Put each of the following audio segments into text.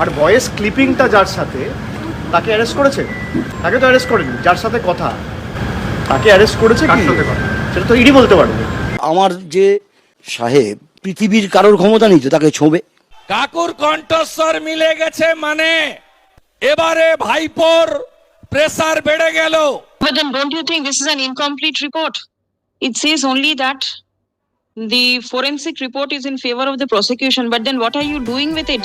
আর voice ক্লিপিংটা যার সাথে তাকে অ্যারেস্ট করেছে তাকে তো অ্যারেস্ট করেনি যার সাথে কথা তাকে অ্যারেস্ট করেছে কি সেটা তো ইডি বলতে পারবে আমার যে সাহেব পৃথিবীর কারোর ক্ষমতা নেই তো তাকে ছোঁবে কাকুর কণ্ঠস্বর মিলে গেছে মানে এবারে ভাইপোর প্রেসার বেড়ে গেল But then don't you think this is an incomplete report? It says only that the forensic report is in favor of the prosecution, but then what are you doing with it?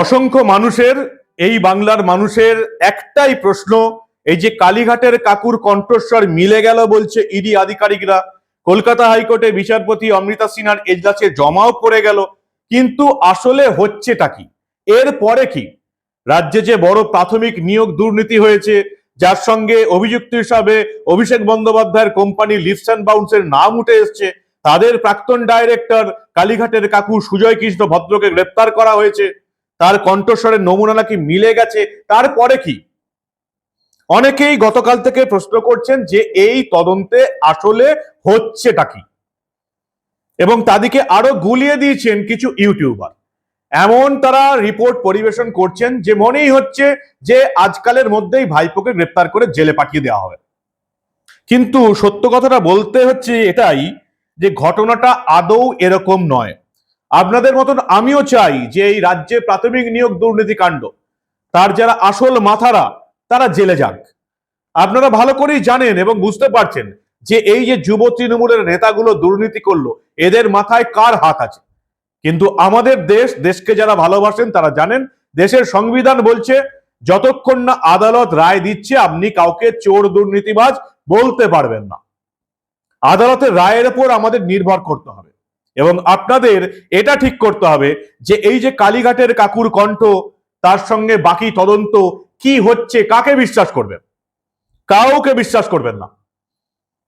অসংখ্য মানুষের, এই বাংলার মানুষের একটাই প্রশ্ন, এই যে কালীঘাটের কাকুর কণ্ঠস্বর মিলে গেল বলছে ইডি আধিকারিকরা। কলকাতা হাইকোর্টে বিচারপতি অমৃতা সিনহার এজলাসে জমাও পড়ে গেল। কিন্তু আসলে হচ্ছেটা কি? এর পরে কি? রাজ্যে যে বড় প্রাথমিক নিয়োগ দুর্নীতি হয়েছে, যার সঙ্গে অভিযুক্ত হিসাবে অভিষেক বন্দ্যোপাধ্যায়ের কোম্পানি লিপস অ্যান্ড বাউন্সের নাম উঠে এসছে। তাদের প্রাক্তন ডাইরেক্টর কালীঘাটের কাকু সুজয় কৃষ্ণ ভদ্রকে গ্রেপ্তার করা হয়েছে। তার কণ্ঠস্বরের নমুনা নাকি মিলে গেছে তারপরে কি? অনেকেই গতকাল থেকে প্রশ্ন করছেন যে এই তদন্তে আসলে হচ্ছেটা কি? এবং তাদেরকে আরও গুলিয়ে দিয়েছেন কিছু ইউটিউবার। এমন তারা রিপোর্ট পরিবেশন করছেন যে মনেই হচ্ছে যে আজকালের মধ্যেই ভাইপোকে গ্রেপ্তার করে জেলে পাঠিয়ে দেওয়া হবে। কিন্তু সত্য কথাটা বলতে হচ্ছে এটাই যে ঘটনাটা আদৌ এরকম নয়। আপনাদের মতন আমিও চাই যে এই রাজ্যে প্রাথমিক নিয়োগ দুর্নীতি কাণ্ড। তার যারা আসল মাথারা, তারা জেলে যাক। আপনারা ভালো করেই জানেন এবং বুঝতে পারছেন যে এই যে যুব তৃণমূলের নেতাগুলো দুর্নীতি করল, এদের মাথায় কার হাত আছে? কিন্তু আমাদের দেশ, দেশকে যারা ভালোবাসেন তারা জানেন, দেশের সংবিধান বলছে, যতক্ষণ না আদালত রায় দিচ্ছে, আপনি কাউকে চোর, দুর্নীতিবাজ বলতে পারবেন না। আদালতের রায়ের উপর আমাদের নির্ভর করতে হবে। এবং আপনাদের এটা ঠিক করতে হবে যে এই যে কালীঘাটের কাকুর কণ্ঠ, তার সঙ্গে বাকি তদন্ত কি হচ্ছে, কাকে বিশ্বাস করবেন? কাউকে বিশ্বাস করবেন না।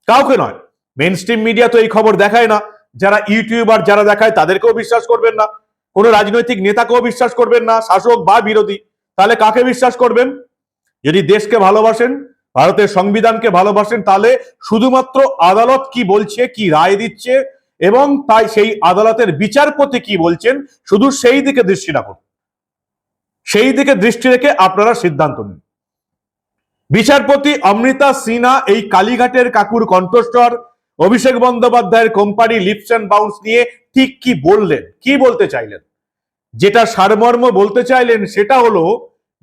কাউকে নয়। মেন স্ট্রিম মিডিয়া তো এই খবর দেখায় না। যারা ইউটিউবার যারা দেখায়, তাদেরকেও বিশ্বাস করবেন না। কোনো রাজনৈতিক নেতাকেও বিশ্বাস করবেন না, শাসক বা বিরোধী। তাহলে কাকে বিশ্বাস করবেন? যদি দেশকে ভালোবাসেন, ভারতের সংবিধানকে ভালোবাসেন, তাহলে শুধুমাত্র আদালত কি বলছে, কি রায় দিচ্ছে এবং তাই সেই আদালতের বিচারপতি কি বলছেন, শুধু সেই দিকে দৃষ্টি রাখুন সেই দিকে দৃষ্টি রেখে আপনারা সিদ্ধান্ত নিন। বিচারপতি অমৃতা সিনহা এই কালীঘাটের কাকুর কণ্ঠস্বর, অভিষেক বন্দ্যোপাধ্যায়ের কোম্পানি লিপস অ্যান্ড বাউন্স নিয়ে ঠিক কি বললেন, কি বলতে চাইলেন? যেটা সারমর্ম বলতে চাইলেন সেটা হলো,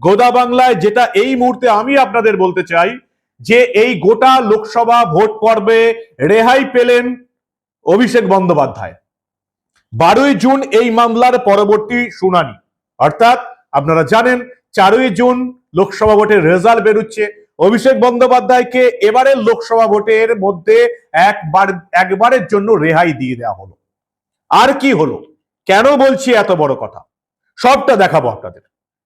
গোদা বাংলায় যেটা এই মুহূর্তে আমি আপনাদের বলতে চাই, যে এই গোটা লোকসভা ভোট পর্বে রেহাই পেলেন অভিষেক বন্দ্যোপাধ্যায়। বারোই জুন এই মামলার পরবর্তী শুনানি। অর্থাৎ আপনারা জানেন, চারই জুন লোকসভা ভোটের রেজাল্ট বেরোচ্ছে। অভিষেক বন্দ্যোপাধ্যায়কে এবারের লোকসভা ভোটের মধ্যে একবার, একবারের জন্য রেহাই দিয়ে দেওয়া হলো। আর কি হলো? কেন বলছি এত বড় কথা? সবটা দেখাবো আপনাদের।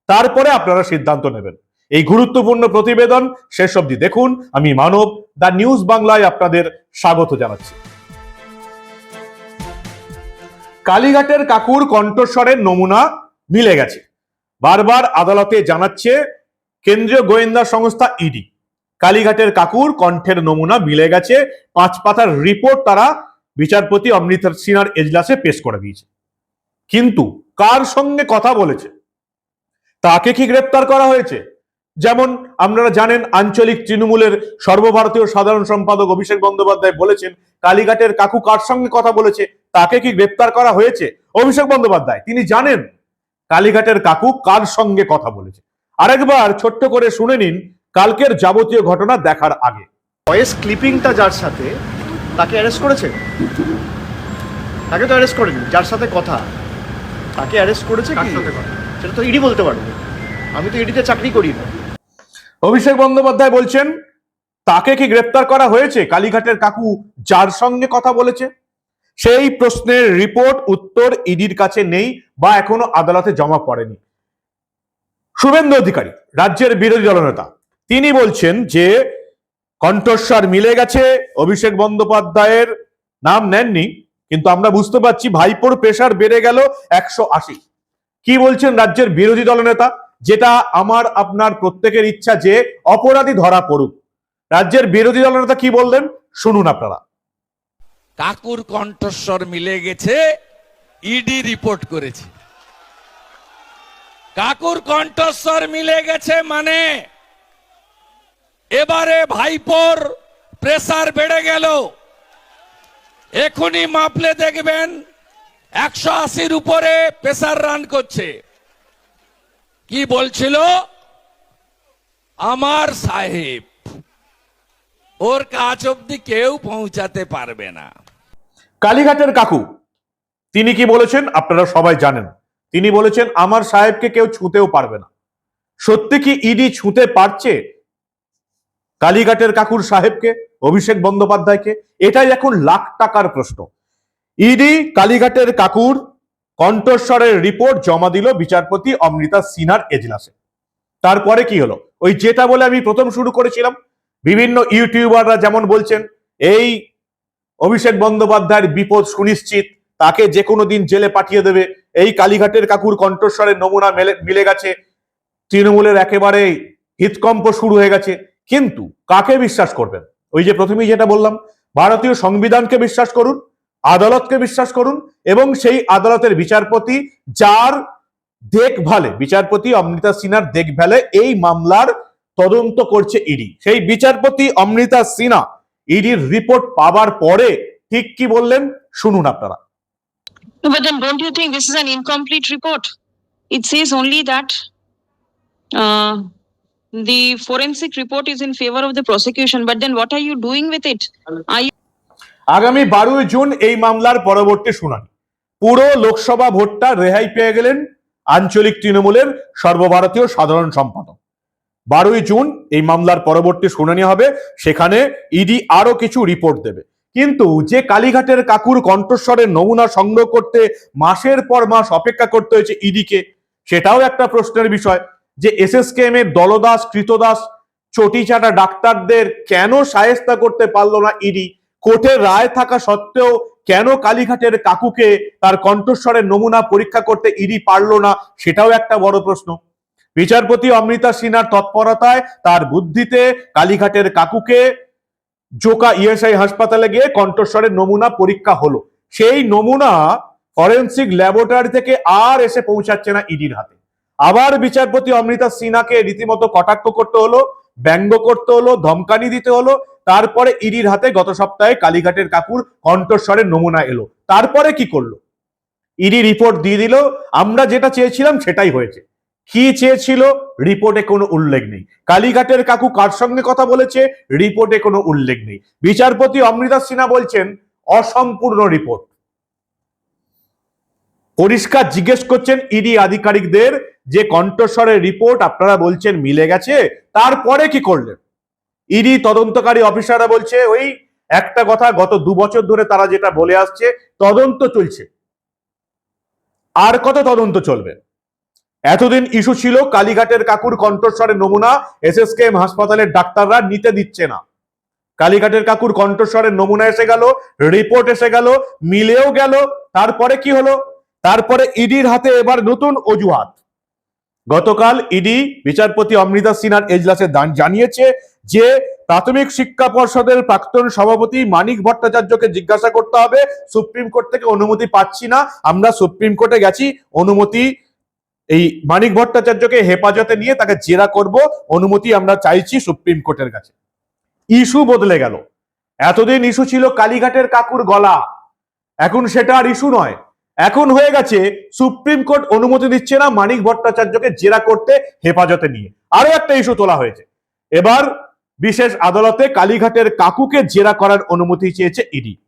তারপরে আপনারা সিদ্ধান্ত নেবেন। এই গুরুত্বপূর্ণ প্রতিবেদন শেষ অবধি দেখুন। আমি মানব দা নিউজ বাংলায় আপনাদের স্বাগত জানাচ্ছি। কালীঘাটের কাকুর কণ্ঠস্বরের নমুনা মিলে গেছে। বারবার আদালতে জানাচ্ছে কেন্দ্রীয় গোয়েন্দা সংস্থা ইডি। কালীঘাটের কাকুর কণ্ঠের নমুনা মিলে গেছে, পাঁচ পাতার রিপোর্ট তারা বিচারপতি অমৃতা সিনহার এজলাসে পেশ করে দিয়েছে। কিন্তু কার সঙ্গে কথা বলেছে? তাকে কি গ্রেপ্তার করা হয়েছে? যেমন আপনারা জানেন, আঞ্চলিক তৃণমূলের সর্বভারতীয় সাধারণ সম্পাদক অভিষেক বন্দ্যোপাধ্যায় বলেছেন, কালীঘাটের কাকু কার সঙ্গে কথা বলেছে? তাকে কি গ্রেপ্তার করা হয়েছে? অভিষেক বন্দ্যোপাধ্যায় তিনি জানেন কালীঘাটের কাকু কার সঙ্গে কথা বলেছে। আরেকবার ছোট্ট করে শুনে নিন কালকের যাবতীয় ঘটনা দেখার আগে। ভয়েস ক্লিপিংটা যার সাথে তাকে অ্যারেস্ট করেছে? তাকে তো অ্যারেস্ট করেনি যার সাথে কথা। তাকে অ্যারেস্ট করেছে কি? সেটা তো ইডি বলতে পারবে। আমি তো ইডিতে চাকরি করি না। অভিষেক বন্দ্যোপাধ্যায় বলছেন তাকে কি গ্রেপ্তার করা হয়েছে? কালীঘাটের কাকু যার সঙ্গে কথা বলেছে? সেই প্রশ্নের রিপোর্ট, উত্তর ইডির কাছে নেই বা এখনও আদালতে জমা পড়েনি। শুভেন্দু অধিকারী, রাজ্যের বিরোধী দলনেতা, তিনি বলছেন যে কণ্ঠস্বর মিলে গেছে, অভিষেক বন্দ্যোপাধ্যায়ের নাম নেননি, কিন্তু আমরা বুঝতে পারছি ভাইপোর প্রেশার বেড়ে গেল একশো আশি। কি বলছেন রাজ্যের বিরোধী দলনেতা? যেটা আমার, আপনার প্রত্যেকের ইচ্ছা যে অপরাধী ধরা পড়ুক। রাজ্যের বিরোধী দলনেতা কি বললেন? শুনুন আপনারা। কাকুর কণ্ঠস্বর মিলে গেছে, ইডি রিপোর্ট করেছে। কাকুর কণ্ঠস্বর মিলে গেছে মানে এবারে ভাইপোর প্রেসার বেড়ে গেল। এখনই মাপলে দেখবেন, একশো আশির উপরে প্রেসার রান করছে। কি বলছিল? আমার সাহেব, ওর কাজ অব্দি কেউ পৌঁছাতে পারবে না। কালীঘাটের কাকু, তিনি কি বলেছেন আপনারা সবাই জানেন। তিনি বলেছেন, আমার সাহেবকে কেউ ছুঁতেও পারবে না। সত্যি কি ইডি ছুঁতে পারছে কালীঘাটের কাকুর সাহেবকে, অভিষেক বন্দ্যোপাধ্যায়কে? এটাই এখন লাখ টাকার প্রশ্ন। ইডি কালীঘাটের কাকুর কণ্ঠস্বরের রিপোর্ট জমা দিল বিচারপতি অমৃতা সিনহার এজলাসে। তারপরে কি হলো? ওই যেটা বলে আমি প্রথম শুরু করেছিলাম। বিভিন্ন ইউটিউবাররা যেমন বলছেন, এই অভিষেক বন্দ্যোপাধ্যায়ের বিপদ সুনিশ্চিত, তাকে যে কোনো দিন জেলে পাঠিয়ে দেবে। এই কালীঘাটের কাকুর কণ্ঠস্বরের নমুনা মেলে গেছে। তৃণমূলের একেবারে হৃৎকম্প শুরু হয়ে গেছে। কিন্তু কাকে বিশ্বাস করবেন? ওই যে প্রথমেই যেটা বললাম, ভারতীয় সংবিধানকে বিশ্বাস করুন, আদালতকে বিশ্বাস করুন, এবং সেই আদালতের বিচারপতি যার দেখভালে, বিচারপতি অমৃতা সিনহার দেখভালে এই মামলার তদন্ত করছে ইডি। সেই বিচারপতি অমৃতা সিনহা ইডির রিপোর্ট পাবার পরে ঠিক কি বললেন শুনুন আপনারা But then don't you think this is an incomplete report? It says only that uh, the forensic report is in favor of the prosecution, but then what are you doing with it? Are you আগামী বারোই June এই মামলার পরবর্তী শুনানি পুরো লোকসভা ভোটটা রেহাই পেয়ে গেলেন আঞ্চলিক তৃণমূলের সর্বভারতীয় সাধারণ সম্পাদক বারোই জুন এই মামলার পরবর্তী শুনানি হবে, সেখানে ইডি আরও কিছু রিপোর্ট দেবে। কিন্তু যে কালীঘাটের কাকুর কণ্ঠস্বরের নমুনা সংগ্রহ করতে মাসের পর মাস অপেক্ষা করতে হয়েছে ইডিকে সেটাও একটা প্রশ্নের বিষয় যে এস এস এসএসকেএম এর দলদাস, কৃতদাস, চটিচাটা ডাক্তারদের কেন সায়স্তা করতে পারল না ইডি কোর্টের রায় থাকা সত্ত্বেও কেন কালীঘাটের কাকুকে তার কণ্ঠস্বরের নমুনা পরীক্ষা করতে ইডি পারল না? সেটাও একটা বড় প্রশ্ন। বিচারপতি অমৃতা সিনহার তৎপরতায় তার বুদ্ধিতে কালীঘাটের কাকুকে জোকা ইএসআই হাসপাতালে গিয়ে কণ্ঠস্বরের নমুনা পরীক্ষা হলো। সেই নমুনা ফরেন্সিক ল্যাবরেটরি থেকে আর এসে পৌঁছাচ্ছে না ইডির হাতে। আবার বিচারপতি অমৃতা সিনহাকে রীতিমতো কটাক্ষ করতে হলো, ব্যঙ্গ করতে হলো, ধমকানি দিতে হলো। তারপরে ইডির হাতে গত সপ্তাহে কালীঘাটের কাকুর কণ্ঠস্বরের নমুনা এলো। তারপরে কি করল? ইডি রিপোর্ট দিয়ে দিল, আমরা যেটা চেয়েছিলাম সেটাই হয়েছে। কি চেয়েছিল? রিপোর্টে কোনো উল্লেখ নেই। কালীঘাটের কাকু কার সঙ্গে কথা বলেছে? রিপোর্টে কোনো উল্লেখ নেই। বিচারপতি অমৃতা সিনহা বলছেন, অসম্পূর্ণ রিপোর্ট পরিষ্কার জিজ্ঞেস করছেন ইডি আধিকারিকদের যে কণ্ঠস্বরের রিপোর্ট আপনারা বলছেন মিলে গেছে, তারপরে কি করলেন? ইডি তদন্তকারী অফিসাররা বলছে, ওই একটা কথা গত দু বছর ধরে তারা যেটা বলে আসছে, তদন্ত চলছে। আর কত তদন্ত চলবে? এতদিন ইস্যু ছিল, কালীঘাটের কাকুর কণ্ঠস্বরের নমুনা, এসএসকেএম হাসপাতালের ডাক্তাররা নিতে দিচ্ছে না। কালীঘাটের কাকুর কণ্ঠস্বরের নমুনা এসে গেল, রিপোর্ট এসে গেল, মিলেও গেল, তারপরে কি হলো? তারপরে ইডির হাতে এবার নতুন অজুহাত। গতকাল ইডি বিচারপতি অমৃতা সিনহার এজলাসে দান- জানিয়েছে যে, প্রাথমিক শিক্ষা পর্ষদের প্রাক্তন সভাপতি মানিক ভট্টাচার্যকে জিজ্ঞাসা করতে হবে, সুপ্রিম কোর্ট থেকে অনুমতি পাচ্ছি না, আমরা সুপ্রিম কোর্টে গেছি, অনুমতি এই মানিক ভট্টাচার্যকে হেফাজতে নিয়ে তাকে জেরা করব, অনুমতি আমরা চাইছি সুপ্রিম কোর্টের কাছে। ইস্যু বদলে গেল। এতদিন ইস্যু ছিল কালীঘাটের কাকুর গলা। এখন সেটা আর ইস্যু নয়। এখন হয়ে গেছে, সুপ্রিম কোর্ট অনুমতি দিচ্ছে না মানিক ভট্টাচার্যকে জেরা করতে হেফাজতে নিয়ে। আরও একটা ইস্যু তোলা হয়েছে। এবার বিশেষ আদালতে কালীঘাটের কাকুকে জেরা করার অনুমতি চেয়েছে ইডি।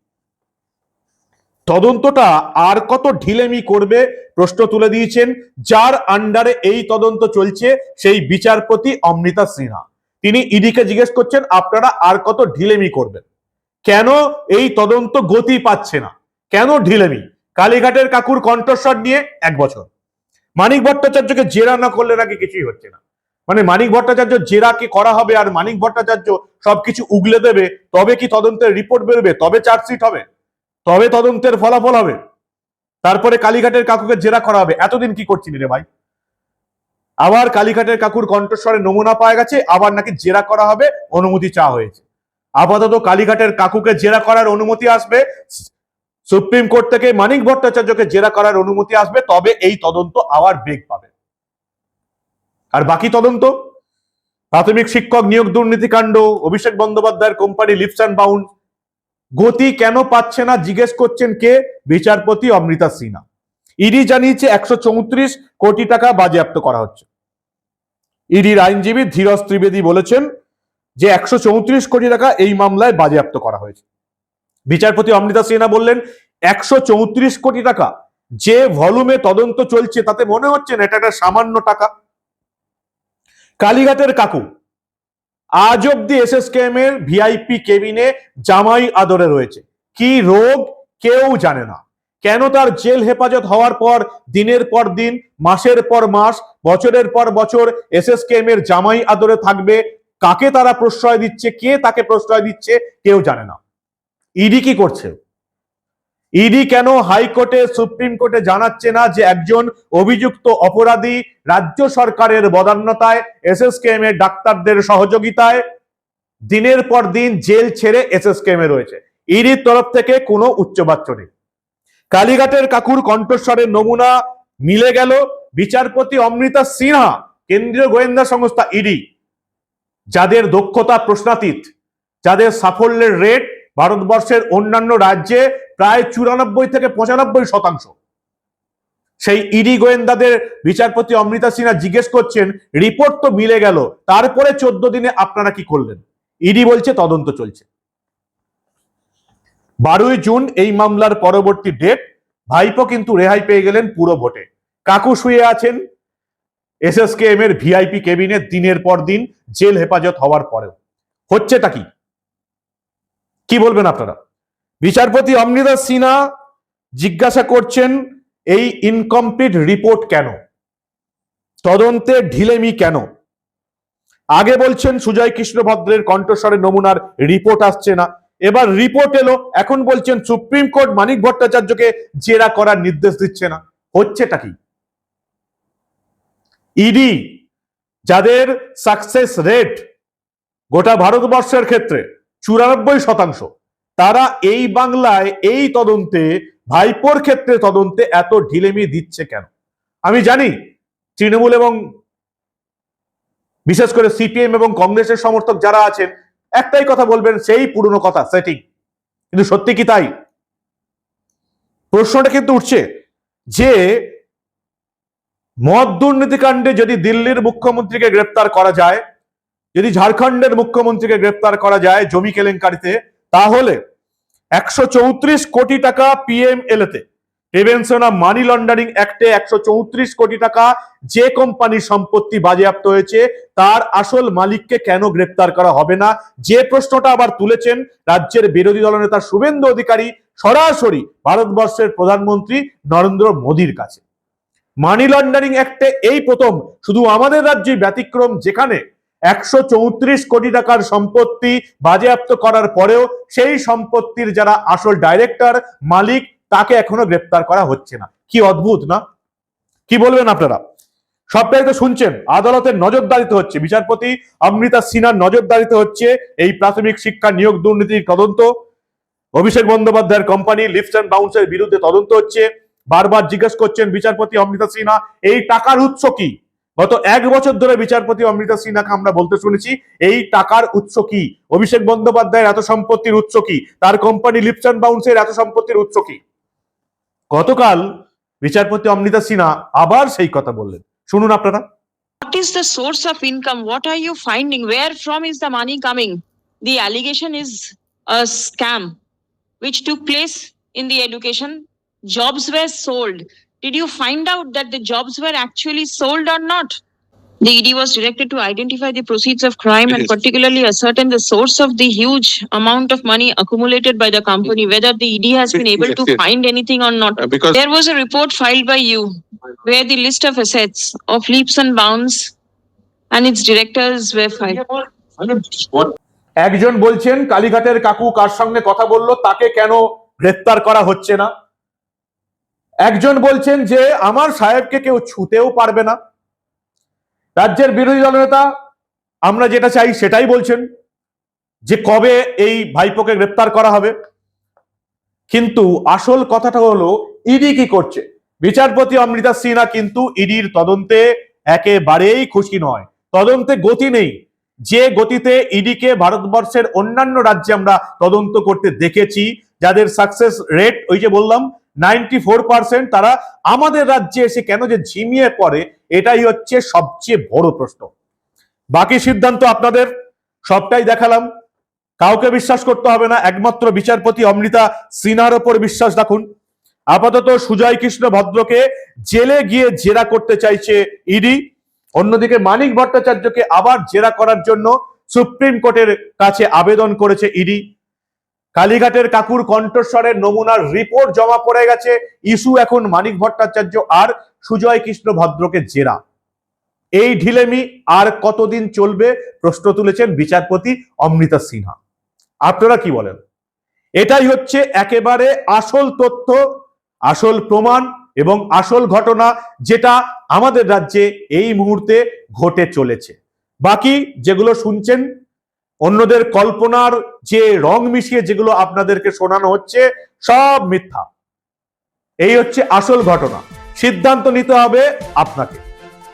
তদন্তটা আর কত ঢিলেমি করবে প্রশ্ন তুলে দিয়েছেন, যার আন্ডারে এই তদন্ত চলছে সেই বিচারপতি অমৃতা সিনহা। তিনি ইডিকে জিজ্ঞেস করছেন, আপনারা আর কত ঢিলেমি করবেন? কেন এই তদন্ত গতি পাচ্ছে না? কেন ঢিলেমি? কালীঘাটের কাকুর কণ্ঠস্বর নিয়ে এক বছর। মানিক ভট্টাচার্যকে জেরা না করলে নাকি কিছুই হচ্ছে না। মানে মানিক ভট্টাচার্য জেরা কি করা হবে আর মানিক ভট্টাচার্য সবকিছু উগলে দেবে, তবে কি তদন্তের রিপোর্ট বেরোবে, তবে চার্জশিট হবে? তবে তদন্তের ফলাফল হবে। তারপরে কালীঘাটের কাকুকে জেরা করা হবে। এতদিন কি করছিলি রে ভাই? আবার কালীঘাটের কাকুর কণ্ঠস্বরে নমুনা পাওয়া গেছে, আবার নাকি জেরা করা হবে, অনুমতি চাওয়া হয়েছে। আপাতত কালীঘাটের কাকুকে জেরা করার অনুমতি আসবে, সুপ্রিম কোর্ট থেকে মানিক ভট্টাচার্যকে জেরা করার অনুমতি আসবে, তবে এই তদন্ত আবার বেগ পাবে। আর বাকি তদন্ত? প্রাথমিক শিক্ষক নিয়োগ দুর্নীতিকাণ্ড অভিষেক বন্দ্যোপাধ্যায়ের কোম্পানি লিপস অ্যান্ড বাউন্ড গতি কেন পাচ্ছে না? জিজ্ঞেস করছেন কে? বিচারপতি অমৃতা সিনহা। ইডি জানিয়েছে একশো চৌত্রিশ কোটি টাকা বাজেয়াপ্ত করা হচ্ছে। ইডির আইনজীবী ধীরজ ত্রিবেদী বলেছেন যে একশো চৌত্রিশ কোটি টাকা এই মামলায় বাজেয়াপ্ত করা হয়েছে। বিচারপতি অমৃতা সিনহা বললেন, একশো চৌত্রিশ কোটি টাকা যে ভলুমে তদন্ত চলছে তাতে মনে হচ্ছে না, এটা একটা সামান্য টাকা। কালীঘাটের কাকু আজ অব্দি এস এস এর ভিআইপি কেবিনে জামাই আদরে রয়েছে। কি রোগ কেউ জানে না। কেন তার জেল হেফাজত হওয়ার পর, দিনের পর দিন, মাসের পর মাস, বছরের পর বছর এস এস কে এম এর জামাই আদরে থাকবে? কাকে তারা প্রশ্রয় দিচ্ছে? কে তাকে প্রশ্রয় দিচ্ছে? কেউ জানে না। ইডি কি করছে? ইডি কেন হাইকোর্টে, সুপ্রিম কোর্টে জানাচ্ছে না যে একজন অভিযুক্ত অপরাধী রাজ্য সরকারের বদান্যতায়, এসএসকেএম এর ডাক্তারদের সহযোগিতায় দিনের পর দিন জেল ছেড়ে এসএসকেএম এ রয়েছে। ইডির তরফ থেকে কোনো উচ্চবাচ্য নেই। কালীঘাটের কাকুর কণ্ঠস্বরের নমুনা মিলে গেল। বিচারপতি অমৃতা সিনহা, কেন্দ্রীয় গোয়েন্দা সংস্থা ইডি, যাদের দক্ষতা প্রশ্নাতীত, যাদের সাফল্যের রেট ভারতবর্ষের অন্যান্য রাজ্যে প্রায় চুরানব্বই থেকে পঁচানব্বই শতাংশ। সেই ইডি গোয়েন্দাদের বিচারপতি অমৃতা সিনহা জিজ্ঞেস করছেন, রিপোর্ট তো মিলে গেল, তারপরে চোদ্দ দিনে আপনারা কি করলেন? ইডি বলছে, তদন্ত চলছে। বারোই জুন এই মামলার পরবর্তী ডেট, ভাইপো কিন্তু রেহাই পেয়ে গেলেন পুরো ভোটে। কাকু শুয়ে আছেন এস এস এসএসকেএম এর ভিআইপি কেবিনে দিনের পর দিন জেল হেফাজত হওয়ার পরেও। হচ্ছেটা কি? কি বলবেন আপনারা? বিচারপতি অমৃতা সিনহা জিজ্ঞাসা করছেন, এই ইনকমপ্লিট রিপোর্ট কেন? তদন্তে ঢিলেমি কেন? আগে বলছেন, সুজয় কৃষ্ণ ভদ্রের কণ্ঠস্বরের নমুনার রিপোর্ট আসছে না। এবার রিপোর্ট এলো, এখন বলছেন, সুপ্রিম কোর্ট মানিক ভট্টাচার্যকে জেরা করার নির্দেশ দিচ্ছে না। হচ্ছেটা কি? ইডি, যাদের সাকসেস রেট গোটা ভারতবর্ষের ক্ষেত্রে চুরানব্বই শতাংশ। তারা এই বাংলায় এই তদন্তে, ভাইপোর ক্ষেত্রে তদন্তে এত ঢিলেমি দিচ্ছে কেন? আমি জানি তৃণমূল এবং বিশেষ করে সিপিএম এবং কংগ্রেসের সমর্থক যারা আছেন, একটাই কথা বলবেন, সেই পুরনো কথা সেটিং কিন্তু সত্যি কি তাই? প্রশ্নটা কিন্তু উঠছে যে মদ দুর্নীতিকাণ্ডে যদি দিল্লির মুখ্যমন্ত্রীকে গ্রেপ্তার করা যায় যদি ঝাড়খণ্ডের মুখ্যমন্ত্রীকে গ্রেপ্তার করা যায় জমি কেলেঙ্কারিতে, তাহলে একশো চৌত্রিশ কোটি টাকা পিএমএলএতে, প্রিভেনশন অফ মানি লন্ডারিং অ্যাক্টে একশো চৌত্রিশ কোটি টাকা যে কোম্পানির সম্পত্তি বাজেয়াপ্ত হয়েছে, তার আসল মালিককে কেন গ্রেপ্তার করা হবে না? যে প্রশ্নটা আবার তুলেছেন রাজ্যের বিরোধী দলনেতা শুভেন্দু অধিকারী সরাসরি ভারতবর্ষের প্রধানমন্ত্রী নরেন্দ্র মোদীর কাছে। মানি লন্ডারিং অ্যাক্টে এই প্রথম, শুধু আমাদের রাজ্যে ব্যতিক্রম যেখানে একশো চৌত্রিশ কোটি টাকার সম্পত্তি বাজেয়াপ্ত করার পরেও সেই সম্পত্তির যারা আসল ডাইরেক্টর মালিক, তাকে এখনও গ্রেপ্তার করা হচ্ছে না। কি অদ্ভুত, না? কি বলবেন আপনারা? সবটাই তো শুনছেন, আদালতের নজরদারিতে হচ্ছে। বিচারপতি অমৃতা সিনহার নজরদারিতে হচ্ছে এই প্রাথমিক শিক্ষা নিয়োগ দুর্নীতির তদন্ত। অভিষেক বন্দ্যোপাধ্যায়ের কোম্পানি লিফট অ্যান্ড বাউন্সের বিরুদ্ধে তদন্ত হচ্ছে। বারবার জিজ্ঞেস করছেন বিচারপতি অমৃতা সিনহা, এই টাকার উৎস কি? গত এক বছর ধরে বিচারপতি অমৃতা সিনহাকে আমরা বলতে শুনেছি, এই টাকার উৎস কি অভিষেক বন্দ্যোপাধ্যায়ের এত সম্পত্তির উৎস কি তার কোম্পানি অ্যান্ড বাউন্সের এত সম্পত্তির উৎস কি গতকাল বিচারপতি অমৃতা সিনহা আবার সেই কথা বললেন শুনুন আপনারা What is the source of income? What are you finding? Where from is the money coming? The allegation is a scam, which took place in the education. Jobs were sold. Did you find out that the jobs were actually sold or not? The ED was directed to identify the proceeds of crime and particularly ascertain the source of the huge amount of money accumulated by the company, whether the ED has been able to find anything or not. Uh, because There was a report filed by you where the list of assets of leaps and bounds and its directors were filed. what একজন বলছেন কালীঘাটের কাকু কার সঙ্গে কথা বলল তাকে কেন গ্রেপ্তার করা হচ্ছে না একজন বলছেন যে আমার সাহেবকে কেউ ছুতেও পারবে না। রাজ্যের বিরোধী দলনেতা আমরা যেটা চাই সেটাই বলছেন যে কবে এই ভাইপোকে গ্রেপ্তার করা হবে। কিন্তু আসল কথাটা হলো, ইডি কি করছে? বিচারপতি অমৃতা সিনহা কিন্তু ইডির তদন্তে একেবারেই খুশি নয়। তদন্তে গতি নেই। যে গতিতে ইডিকে ভারতবর্ষের অন্যান্য রাজ্যে আমরা তদন্ত করতে দেখেছি, যাদের সাকসেস রেট ওই যে বললাম নাইনটি ফোর পার্সেন্ট তারা আমাদের রাজ্যে এসে কেন যে ঝিমিয়ে পড়ে, এটাই হচ্ছে সবচেয়ে বড় প্রশ্ন। বাকি সিদ্ধান্ত আপনাদের, সবটাই দেখালাম। কাউকে বিশ্বাস করতে হবে না, একমাত্র বিচারপতি অমৃতা সিনহার ওপর বিশ্বাস রাখুন। আপাতত সুজয় কৃষ্ণ ভদ্রকে জেলে গিয়ে জেরা করতে চাইছে ইডি। অন্যদিকে মানিক ভট্টাচার্যকে আবার জেরা করার জন্য সুপ্রিম কোর্টের কাছে আবেদন করেছে ইডি। কালীঘাটের কাকুর কণ্ঠস্বরের নমুনার রিপোর্ট জমা পড়ে গেছে। ইস্যু এখন মানিক ভট্টাচার্য আর সুজয় কৃষ্ণ ভদ্রকে জেরা। এই ঢিলেমি আর কতদিন চলবে প্রশ্ন তুলেছেন বিচারপতি অমৃতা সিনহা। আপনারা কি বলেন? এটাই হচ্ছে একেবারে আসল তথ্য, আসল প্রমাণ এবং আসল ঘটনা যেটা আমাদের রাজ্যে এই মুহূর্তে ঘটে চলেছে। বাকি যেগুলো শুনছেন অন্যদের কল্পনার যে রং মিশিয়ে যেগুলো আপনাদেরকে শোনানো হচ্ছে, সব মিথ্যা। এই হচ্ছে আসল ঘটনা। সিদ্ধান্ত নিতে হবে আপনাকে।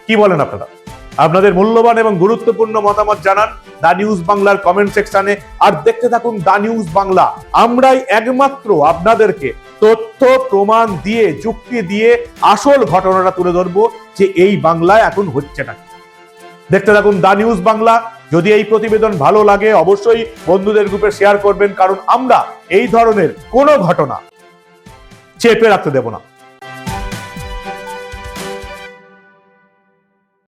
কি বলেন আপনারা? আপনাদের মূল্যবান এবং গুরুত্বপূর্ণ মতামত জানান দা নিউজ বাংলার কমেন্ট সেকশনে। আর দেখতে থাকুন দা নিউজ বাংলা। আমরাই একমাত্র আপনাদেরকে তথ্য, প্রমাণ দিয়ে, যুক্তি দিয়ে আসল ঘটনাটা তুলে ধরবো যে এই বাংলায় এখন হচ্ছে না। দেখতে থাকুন দা নিউজ বাংলা। যদি এই প্রতিবেদন ভালো লাগে, অবশ্যই বন্ধুদের গ্রুপে শেয়ার করবেন, কারণ আমরা এই ধরনের কোনো ঘটনা চেপে রাখতে দেব না।